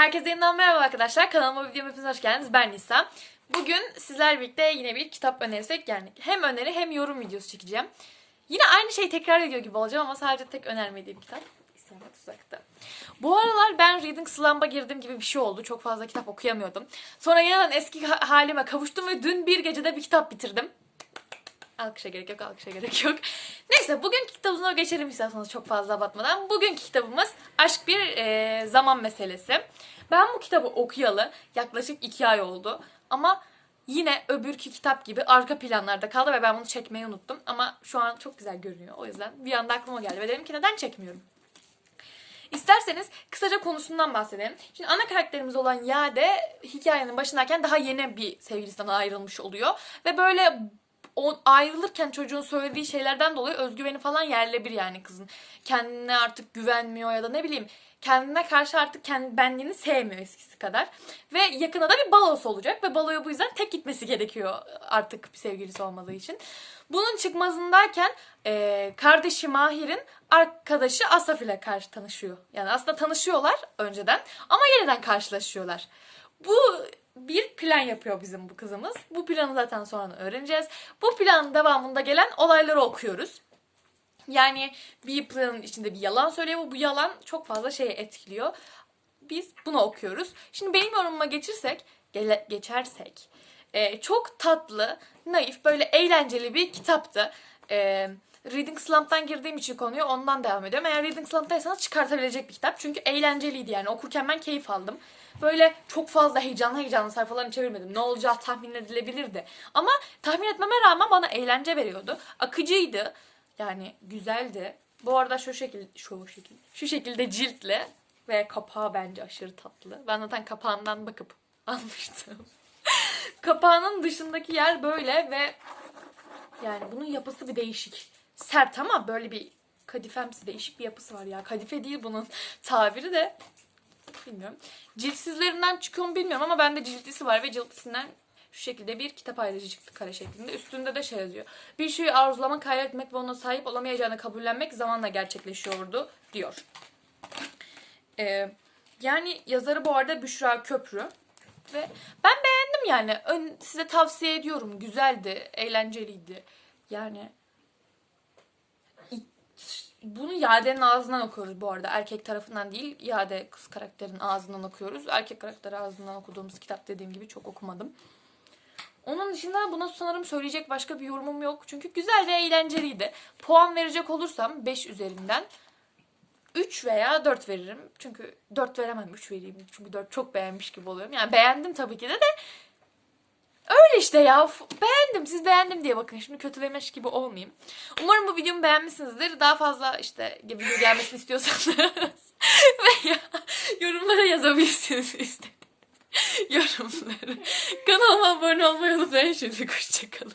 Herkese yeniden merhaba arkadaşlar. Kanalıma videoma hepiniz hoş geldiniz. Ben Nisa. Bugün sizler birlikte yine bir kitap önerisi geldik. Hem öneri hem yorum videosu çekeceğim. Yine aynı şeyi tekrar ediyor gibi olacağım ama sadece tek önermediğim kitap. İsyanat Uzak'ta. Bu aralar ben Reading Slump'a girdim gibi bir şey oldu. Çok fazla kitap okuyamıyordum. Sonra yeniden eski ha- halime kavuştum ve dün bir gecede bir kitap bitirdim. Alkışa gerek yok, alkışa gerek yok. Neyse bugünkü kitabımıza geçelim isterseniz çok fazla abartmadan. Bugünkü kitabımız Aşk Bir e, Zaman Meselesi. Ben bu kitabı okuyalı yaklaşık iki ay oldu. Ama yine öbürkü kitap gibi arka planlarda kaldı ve ben bunu çekmeyi unuttum. Ama şu an çok güzel görünüyor. O yüzden bir anda aklıma geldi ve dedim ki neden çekmiyorum? İsterseniz kısaca konusundan bahsedelim. Şimdi ana karakterimiz olan Yade hikayenin başındayken daha yeni bir sevgilisinden ayrılmış oluyor. Ve böyle o ayrılırken çocuğun söylediği şeylerden dolayı özgüveni falan yerle bir yani kızın. Kendine artık güvenmiyor ya da ne bileyim kendine karşı artık kendi benliğini sevmiyor eskisi kadar. Ve yakında da bir balosu olacak ve baloya bu yüzden tek gitmesi gerekiyor artık bir sevgilisi olmadığı için. Bunun çıkmazındayken eee, kardeşi Mahir'in arkadaşı Asaf ile karşı tanışıyor. Yani aslında tanışıyorlar önceden ama yeniden karşılaşıyorlar. Bu bir plan yapıyor bizim bu kızımız. Bu planı zaten sonra öğreneceğiz. Bu planın devamında gelen olayları okuyoruz. Yani bir planın içinde bir yalan söylüyor. Bu yalan çok fazla şeye etkiliyor. Biz bunu okuyoruz. Şimdi benim yorumuma geçirsek, gele- geçersek e, çok tatlı, naif, böyle eğlenceli bir kitaptı. E, Reading Slump'tan girdiğim için konuyu ondan devam ediyorum. Eğer Reading Slump'taysanız çıkartabilecek bir kitap. Çünkü eğlenceliydi yani. Okurken ben keyif aldım. Böyle çok fazla heyecanlı heyecanlı sayfalarını çevirmedim. Ne olacağı tahmin edilebilirdi. Ama tahmin etmeme rağmen bana eğlence veriyordu. Akıcıydı. Yani güzeldi. Bu arada şu şekil, şu şekil, şu şekilde ciltle ve kapağı bence aşırı tatlı. Ben zaten kapağından bakıp almıştım. Kapağının dışındaki yer böyle ve yani bunun yapısı bir değişik. Sert ama böyle bir kadifemsi değişik bir yapısı var ya. Kadife değil bunun tabiri de. Bilmiyorum. Ciltsizlerinden çıkıyor mu bilmiyorum ama bende ciltlisi var ve ciltlisinden şu şekilde bir kitap ayrıcı çıktı kare şeklinde. Üstünde de şey yazıyor. Bir şeyi arzulamak, hayal etmek ve ona sahip olamayacağını kabullenmek zamanla gerçekleşiyordu diyor. Ee, yani yazarı bu arada Büşra Köprü. Ve ben beğendim yani. Ön, size tavsiye ediyorum. Güzeldi, eğlenceliydi. Yani bunu Yade'nin ağzından okuyoruz bu arada. Erkek tarafından değil, Yade kız karakterin ağzından okuyoruz. Erkek karakteri ağzından okuduğumuz kitap dediğim gibi çok okumadım. Onun dışında buna sanırım söyleyecek başka bir yorumum yok. Çünkü güzel ve eğlenceliydi. Puan verecek olursam 5 üzerinden 3 veya 4 veririm. Çünkü 4 veremem 3 vereyim. Çünkü 4 çok beğenmiş gibi oluyorum. Yani beğendim tabii ki de de öyle işte ya. Beğendim. Siz beğendim diye bakın. Şimdi kötülemiş gibi olmayayım. Umarım bu videomu beğenmişsinizdir. Daha fazla işte video gelmesini istiyorsanız veya yorumlara yazabilirsiniz işte. yorumları. Kanalıma abone olmayı unutmayın. Şimdi hoşçakalın.